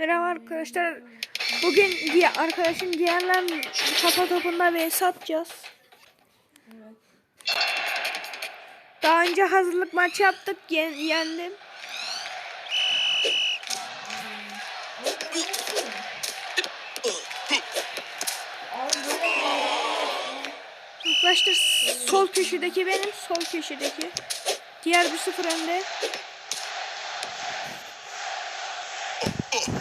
Merhaba arkadaşlar. Bugün diye arkadaşım diğerler kafa topunda ve satacağız. Daha önce hazırlık maçı yaptık. Yen- yendim. Arkadaşlar sol köşedeki benim. Sol köşedeki. Diğer bir sıfır önde. Oha.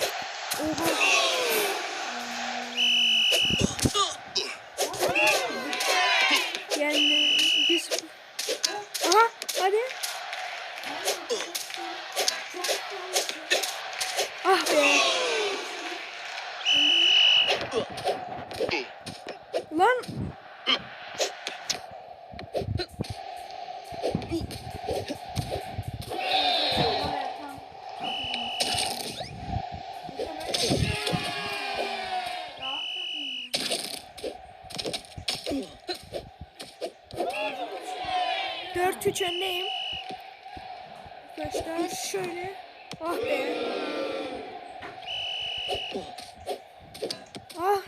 Arkadaşlar şöyle. Ah be. Ah.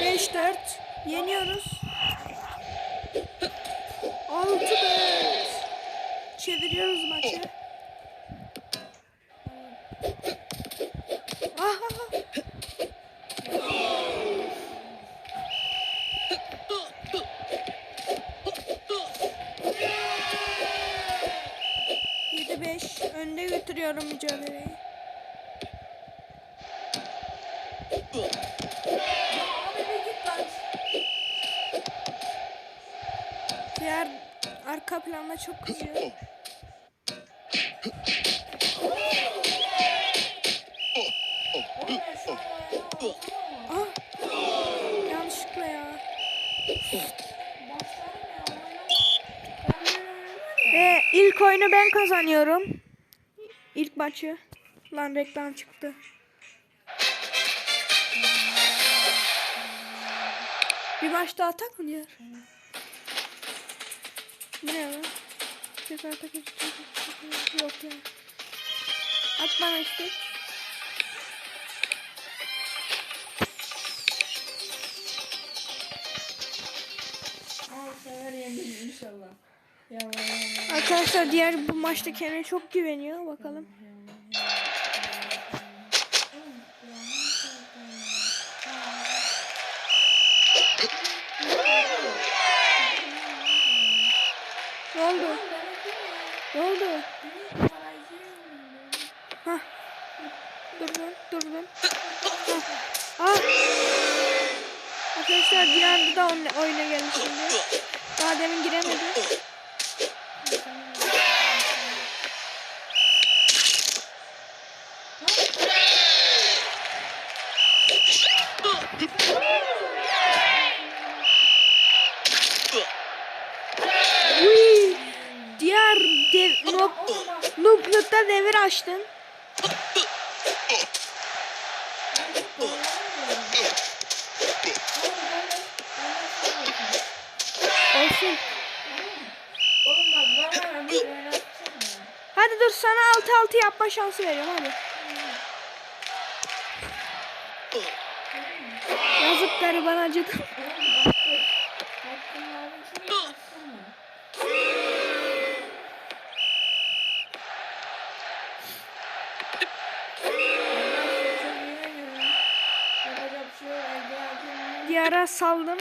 5 4 yeniyoruz. 6 4 çeviriyoruz maçı. 5. Önde götürüyorum mücadeleyi. Diğer arka planda çok kızıyor. ah. Yanlışlıkla ya. Ve ilk oyunu ben kazanıyorum. İlk maçı. Lan reklam çıktı. Bir maç daha atak mı diyor? Ne lan? Tekrar atak Yok ya. At işte. Sefer yendim inşallah. Arkadaşlar diğer bu maçta kendine çok güveniyor. Bakalım. Ne oldu? Ne oldu? Hah. Durdum, durdum. Hah. Ah. Arkadaşlar diğer da oyuna, oyuna geldi şimdi. Daha demin giremedi. Uy. Diğer dev, noob, devir açtın. Olsun. Oğlum bak bana bir oynatsana. Hadi dur sana 6-6 yapma şansı veriyorum hadi. Yazıkları bana acıdı. Diğer saldım.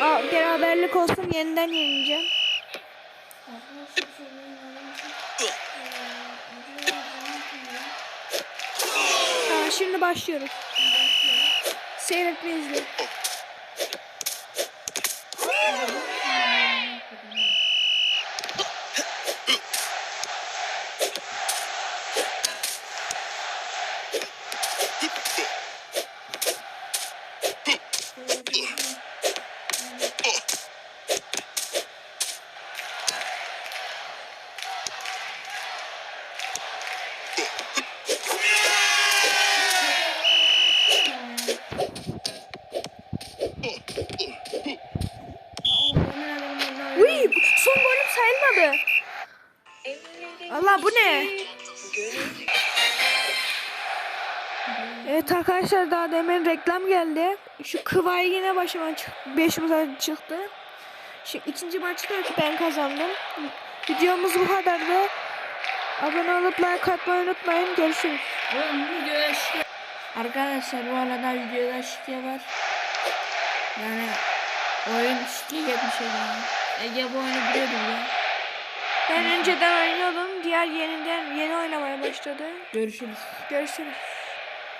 Aa, beraberlik olsun yeniden yenileceğim. Şimdi başlıyoruz. başlıyoruz. Seyret ve izle. Allah bu ne? Evet arkadaşlar daha demin reklam geldi. Şu Kıvay yine başıma çıktı. Beşimize çıktı. Şu ikinci maçta ben kazandım. Videomuz bu kadardı. Abone olup like atmayı unutmayın. Görüşürüz. Oğlum videoda şike. Arkadaşlar bu arada videoda şike var. Yani oyun şike yapmış yani. Ege bu oyunu biliyordu ya. Ben önceden oynuyordum. Diğer yeniden yeni oynamaya başladı. Görüşürüz. Görüşürüz.